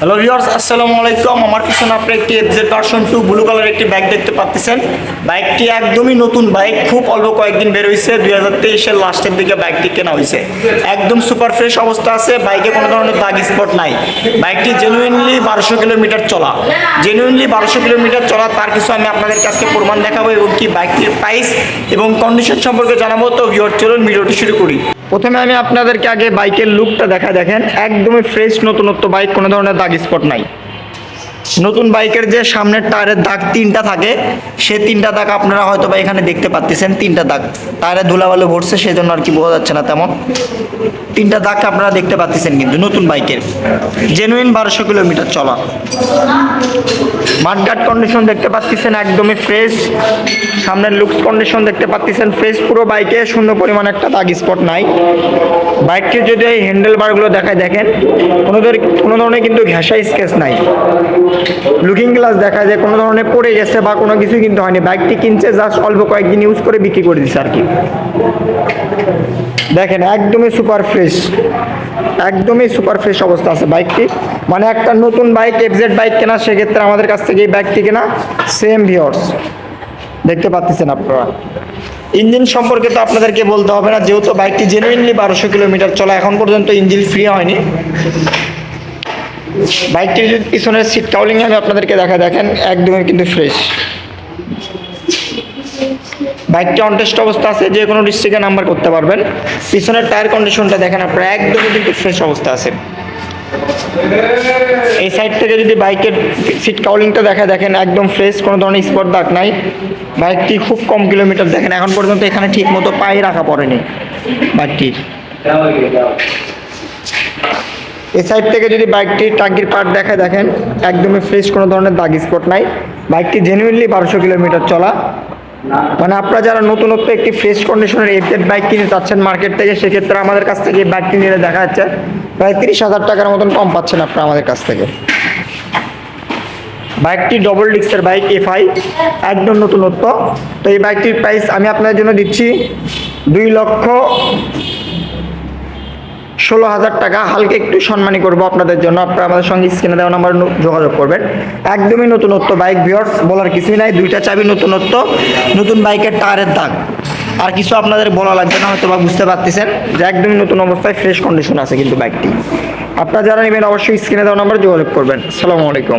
Hello viewers আসসালামু আলাইকুম। আমার পিছনে আপনি একটি FZ version two blue colour একটি বাইক দেখতে পাচ্ছেন। বাইকটি একদমই নতুন বাইক খুব অল্প কয়েকদিন বের হয়েছে দুই হাজার তেইশের লাস্টের দিকে বাইকটি কেনা হয়েছে একদম সুপার ফ্রেশ অবস্থা আছে। বাইকে কোনো ধরনের দাগ স্পট নাই। বাইকটি জেনুইনলি বারোশো কিলোমিটার চলা। জেনুইনলি বারোশো কিলোমিটার চলা, তার কিছু আমি আপনাদের কাছে প্রমাণ দেখাবো এবং কি বাইকটির প্রাইস এবং কন্ডিশন সম্পর্কে জানাব। তো ভিউয়ার চলুন, ভিডিওটি শুরু করি। প্রথমে আমি আপনাদেরকে আগে বাইকের লুকটা দেখা দেখেন। একদমই ফ্রেশ নতুনত্ব বাইক, কোনো ধরনের দাগ স্পট নাই। নতুন বাইকের যে সামনের টায়ারের দাগ তিনটা থাকে, সে তিনটা দাগ আপনারা হয়তো বা এখানে দেখতে পাচ্ছেন তিনটা দাগ। টায়ারে ধুলাবালু ভরছে সেই জন্য আর কি বোঝা যাচ্ছে না তেমন। তিনটা দাগ আপনারা দেখতে পাচ্ছেন কিন্তু নতুন বাইকের। জেনুইন বারোশো কিলোমিটার চলা। মাঠঘাট কন্ডিশন দেখতে পাচ্ছেন একদমই ফ্রেশ সামনের লুকস কন্ডিশন দেখতে পাচ্ছেন ফ্রেশ পুরো বাইকে শূন্য পরিমাণ একটা দাগ স্পট নাই। বাইকটির যদি এই হ্যান্ডেল বারগুলো দেখায়, দেখেন, কোনো ধর- কোনো ধরনের কিন্তু ঘেঁষা স্কেচ নাই। লুকিং গ্লাস দেখা যায় কোনো ধরনের পড়ে গেছে বা কোনো কিছু কিন্তু হয়নি। বাইকটি কিনছে জাস্ট অল্প কয়েকদিন ইউজ করে বিক্রি করে দিচ্ছে আর কি দেখেন, একদমই সুপার ফ্রেশ একদমই সুপার ফ্রেশ অবস্থা আছে বাইকটি মানে একটা নতুন বাইক এফজেড বাইক কেনা, সেক্ষেত্রে আমাদের কাছ থেকে এই বাইকটি কেনা সেম ভিওর্স দেখতে পাচ্ছেন আপনারা। ইঞ্জিন সম্পর্কে তো আপনাদেরকে বলতে হবে না, যেহেতু বাইকটি জেনুইনলি বারোশো কিলোমিটার চলা এখন পর্যন্ত ইঞ্জিন ফ্রি হয়নি। বাইকটির পিছনের সিট কাউলিং আমি আপনাদেরকে দেখা, দেখেন, একদমই কিন্তু ফ্রেশ বাইকটি অনটেস্ট অবস্থা আছে, যে কোনো ডিস্ট্রিক্টে নাম্বার করতে পারবেন। পিছনের টায়ার কন্ডিশনটা দেখেন আপনারা, একদমই কিন্তু ফ্রেশ অবস্থা আছে। এই সাইড থেকে যদি বাইকের সিট কাউলিংটা দেখা দেখেন, একদম ফ্রেশ কোনো ধরনের স্পট দাগ নাই। বাইকটি খুব কম কিলোমিটার দেখেন, এখন পর্যন্ত এখানে ঠিক মতো পায়ে রাখা পড়েনি বাইকটির এই সাইড থেকে যদি বাইকটির টাঙ্কির পার্ট দেখা দেখেন, একদমই ফ্রেশ কোনো ধরনের দাগ স্পট নাই। বাইকটি জেনুইনলি বারোশো কিলোমিটার চলা। মানে আপনারা যারা নতুনত্ব একটি ফ্রেশ কন্ডিশনের এফজেড বাইক কিনে চাচ্ছেন মার্কেট থেকে, সেক্ষেত্রে আমাদের কাছ থেকে বাইকটি নিলে দেখা যাচ্ছে প্রায় তিরিশ হাজার টাকার মতন কম পাচ্ছেন আপনারা আমাদের কাছ থেকে। বাইকটি ডবল ডিস্কের বাইক এফআই একদম নতুনত্ব। তো এই বাইকটির প্রাইস আমি আপনাদের জন্য দিচ্ছি দুই লক্ষ ষোলো হাজার টাকা। হালকা একটু সম্মানী করব আপনাদের জন্য। আপনারা আমাদের সঙ্গে স্ক্রিনে দেওয়া নাম্বার যোগাযোগ করবেন। একদমই নতুনত্ব বাইক ভিওর্স বলার কিছুই নাই। দুইটা চাবি নতুনত্ব, নতুন বাইকের টায়ারের দাগ। আর কিছু আপনাদের বলা লাগবে না হয়তো বা বুঝতে পারতেছেন যে একদমই নতুন অবস্থায় ফ্রেশ কন্ডিশন আছে কিন্তু বাইকটি আপনারা যারা নেবেন, অবশ্যই স্ক্রিনে দেওয়া নাম্বার যোগাযোগ করবেন। আসসালামু আলাইকুম।